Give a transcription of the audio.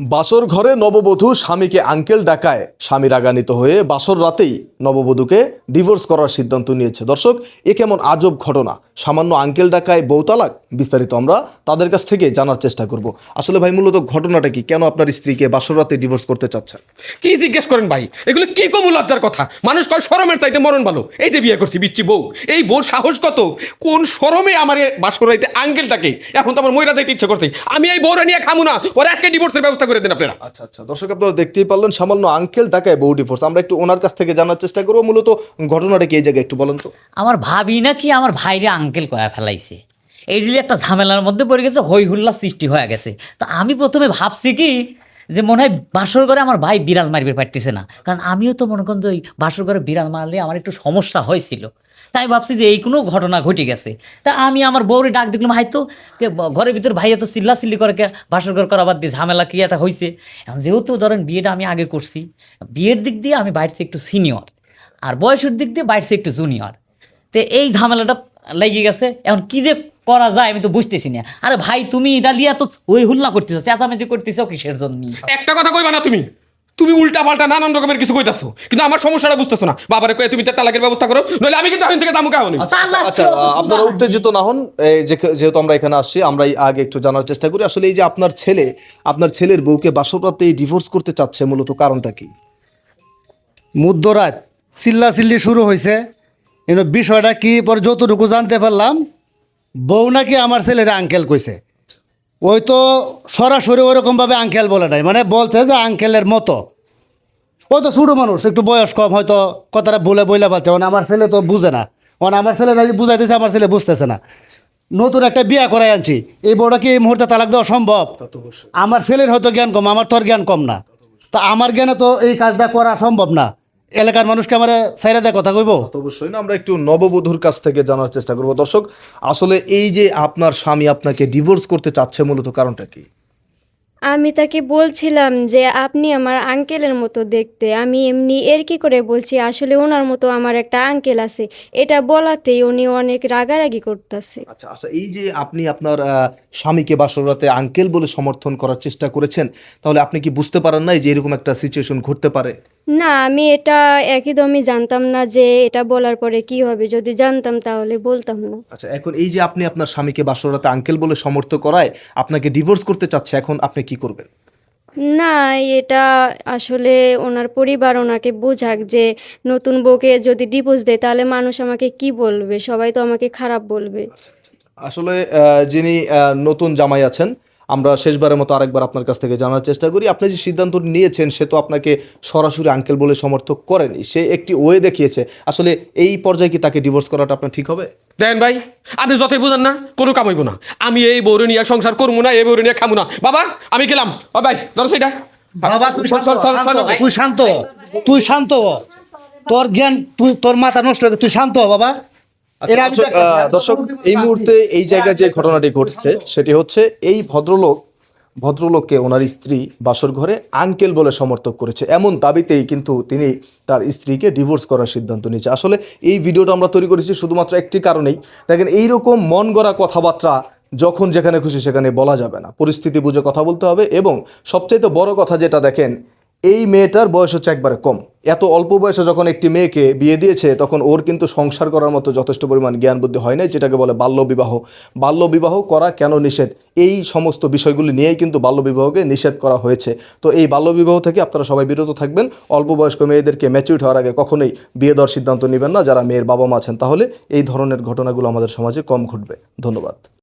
বাসর ঘরে নববধূ স্বামীকে আঙ্কেল ডাকায়। স্বামী রাগান্বিত হয়ে বাসর রাতেই নববধূকে ডিভোর্স করার সিদ্ধান্ত নিয়েছে। দর্শক, এ কেমন আজব ঘটনা। সামান্য আঙ্কেল ডাকায় বউ তালাক? বিস্তারিত আমরা তাদের কাছ থেকে জানার চেষ্টা করব। আসলে ভাই, মূলত ঘটনাটা কি? কেন আপনার স্ত্রীকে বাসর রাতে ডিভোর্স করতে চাচ্ছেন? কি জিজ্ঞেস করেন ভাই? এগুলো কি কম লজ্জার কথা? মানুষ কয়, সরমের চাইতে মরণ ভালো। এই যে বিয়ে করছি, বিচ্ছি বউ। এই বউর সাহস কত? কোন সরমে আমার বাসর রাইতে আঙ্কেল ডাকে? এখন তো আমার ময়রা যাইতে ইচ্ছে করছে। আমি এই বউরা নিয়ে খামু না। ওরা আজকে ডিভোর্সের ব্যবস্থা করে দিন আপনারা। আচ্ছা আচ্ছা। দর্শক আপনারা দেখতেই পারলেন সামান্য আঙ্কেল ঢাকায় বউটি ফোর্স আমরা একটু ওনার কাছ থেকে জানার চেষ্টা করব। মূলত ঘটনাটা কি এই জায়গায় একটু বলেন তো। আমার ভাবি না কি আমার ভাইরে আঙ্কেল কয়া ফেলাইছে। এইগুলি একটা ঝামেলার মধ্যে পড়ে গেছে হই হুল্লা সৃষ্টি হয়ে গেছে। তো আমি প্রথমে ভাবছি কি যে মনে হয় বাসর ঘরে আমার ভাই বিড়াল মারবে পারতেছে না। কারণ আমিও তো মনে করেন যে ওই বাসর ঘরে বিড়াল মারলে আমার একটু সমস্যা হয়েছিল। তাই ভাবছি যে এই কোনো ঘটনা ঘটে গেছে। তা আমি আমার বউরে ডাক দেখলাম, হাই তো ঘরের ভিতর ভাই এত চিল্লা চিল্লি করে বাসর ঘর করা বাদ দিয়ে ঝামেলা কি একটা হয়েছে এখন যেহেতু ধরেন বিয়েটা আমি আগে করছি, বিয়ের দিক দিয়ে আমি বাইরে থেকে একটু সিনিয়র। আর বয়সের দিক দিয়ে বাইরে থেকে একটু জুনিয়র। তো এই ঝামেলাটা লেগে গেছে। এখন কি যে করা যায় আমি তো বুঝতেছি না। আরে ভাই তুমি এটা লিয়া তো ওই হুল্লা করতেছো চেঁচামেচি করতেছো কিসের জন্য? একটা কথা কইবা না তুমি। তুমি উল্টা পাল্টা নানান রকমের কিছু কইতাছো কিন্তু আমার সমস্যাটা বুঝতেছো না। বাবারে কয়ে তুমি তালাকের ব্যবস্থা করো নইলে আমি কিন্তু এখন থেকে দামুকা হনি আচ্ছা আপনারা উত্তেজিত না হন এই যে যেহেতু আমরা এখানে আসছি আমরাই আগে একটু জানার চেষ্টা করি। আসলে এই যে আপনার ছেলে আপনার ছেলের বউকে বাসরাতে ডিভোর্স করতে চাচ্ছে মূলত কারণটা কি? মধ্যরাত চিল্লা চিল্লি শুরু হয়েছে কিন্তু বিষয়টা কি পরে যতটুকু জানতে পারলাম বউ নাকি আমার ছেলের আঙ্কেল কইছে। ওই তো সরাসরি ওরকমভাবে আঙ্কেল বলে নাই মানে বলছে যে আঙ্কেলের মতো। ও তো ছোটো মানুষ একটু বয়স কম হয়তো কথাটা বলে বইলে পাচ্ছে মানে আমার ছেলে তো বুঝে না। মানে আমার ছেলে আমি বুঝাইতেছে আমার ছেলে বুঝতেছে না। নতুন একটা বিয়া করাই আনছি। এই বউটা কি এই মুহূর্তে তালাক দেওয়া সম্ভব? আমার ছেলের হয়তো জ্ঞান কম আমার তোর জ্ঞান কম না। তো আমার জ্ঞানে তো এই কাজটা করা সম্ভব না। এলাকার মানুষকে আমরা সাইরা দেয় কথা কইব? অবশ্যই না, আমরা একটু নববধূর কাছ থেকে জানার চেষ্টা করব। দর্শক, আসলে এই যে আপনার স্বামী আপনাকে ডিভোর্স করতে চাচ্ছে মূলত কারণটা কি? আমি তাকে বলছিলাম যে আপনি আমার আঙ্কেলের মতো দেখতে। আমি এমনি এর কি করে বলছি? আসলে ওনার মতো আমার একটা আঙ্কেল আছে। এটা বলাতেই উনি অনেক রাগারাগি করতেছে। আচ্ছা আচ্ছা এই যে আপনি আপনার স্বামীকে বাসরাতে আঙ্কেল বলে সমর্থন করার চেষ্টা করেছেন তাহলে আপনি কি বুঝতে পারেন না যে এরকম একটা সিচুয়েশন ঘটতে পারে? না আমি এটা একদমই জানতাম না যে এটা বলার পরে কি হবে। যদি জানতাম তাহলে বলতাম না। আচ্ছা এখন এই যে আপনি আপনার স্বামীকে বাসরাতে আঙ্কেল বলে সমর্থ করায় আপনাকে ডিভোর্স করতে চাচ্ছে এখন আপনি কি করবেন? না এটা আসলে ওনার পরিবার ওনাকে বোঝাক যে নতুন বউকে যদি ডিভোর্স দেয় তাহলে মানুষ আমাকে কি বলবে? সবাই তো আমাকে খারাপ বলবে। আসলে আহ, যিনি আহ, নতুন জামাই আছেন আমরা শেষবারের মতো আরেকবার আপনার কাছ থেকে জানার চেষ্টা করি। আপনি যে সিদ্ধান্ত নিয়েছেন সে তো আপনাকে সরাসরি আঙ্কেল বলে সমর্থক করেনি। সে একটি ওয়ে দেখিয়েছে। আসলে এই পর্যায়ে কি তাকে ডিভোর্স করাটা আপনার ঠিক হবে? দেন ভাই আপনি যতই বুঝেন না কোনো কাম হইব না। আমি এই বউরে নিয়ে সংসার করব না এই বউরে নিয়ে খামু না। বাবা আমি গেলাম। ও ভাই ধরো সেটা। বাবা তুই শোন, শোন, শোন, শোন, শান্ত। হ, তুই শান্ত। হ। তুই শান্ত হ। তোর জ্ঞান তুই তোর মাথা নষ্ট হয়ে গেছে, তুই শান্ত হ বাবা। দর্শক, দেখতাছি। আহ, দর্শক এই মুহূর্তে এই জায়গায় যে ঘটনাটি ঘটছে সেটি হচ্ছে এই ভদ্রলোক ভদ্রলোককে ওনার স্ত্রী বাসর ঘরে আঙ্কেল বলে সমর্থক করেছে। এমন দাবিতেই কিন্তু তিনি তার স্ত্রীকে ডিভোর্স করার সিদ্ধান্ত নিয়েছে। আসলে এই ভিডিওটা আমরা তৈরি করেছি শুধুমাত্র একটি কারণেই। দেখেন এইরকম মন গড়া কথাবার্তা যখন যেখানে খুশি সেখানে বলা যাবে না। পরিস্থিতি বুঝে কথা বলতে হবে এবং সবচাইতে বড় কথা যেটা দেখেন এই মেয়েটার বয়স হচ্ছে একবারে কম। এত অল্প বয়সে যখন একটি মেয়েকে বিয়ে দিয়েছে, তখন ওর কিন্তু সংসার করার মতো যথেষ্ট পরিমাণ জ্ঞান বুদ্ধি হয় নাই, যেটাকে বলে বাল্যবিবাহ। বাল্যবিবাহ করা কেন নিষেধ? এই সমস্ত বিষয়গুলি নিয়েই কিন্তু বাল্যবিবাহকে নিষেধ করা হয়েছে। তো এই বাল্যবিবাহ থেকে আপনারা সবাই বিরত থাকবেন। অল্প বয়স্ক মেয়েদেরকে ম্যাচিউর হওয়ার আগে কখনোই বিয়ে দেওয়ার সিদ্ধান্ত নেবেন না। যারা মেয়ের বাবা মা আছেন, তাহলে এই ধরনের ঘটনাগুলো আমাদের সমাজে কম ঘটবে। ধন্যবাদ।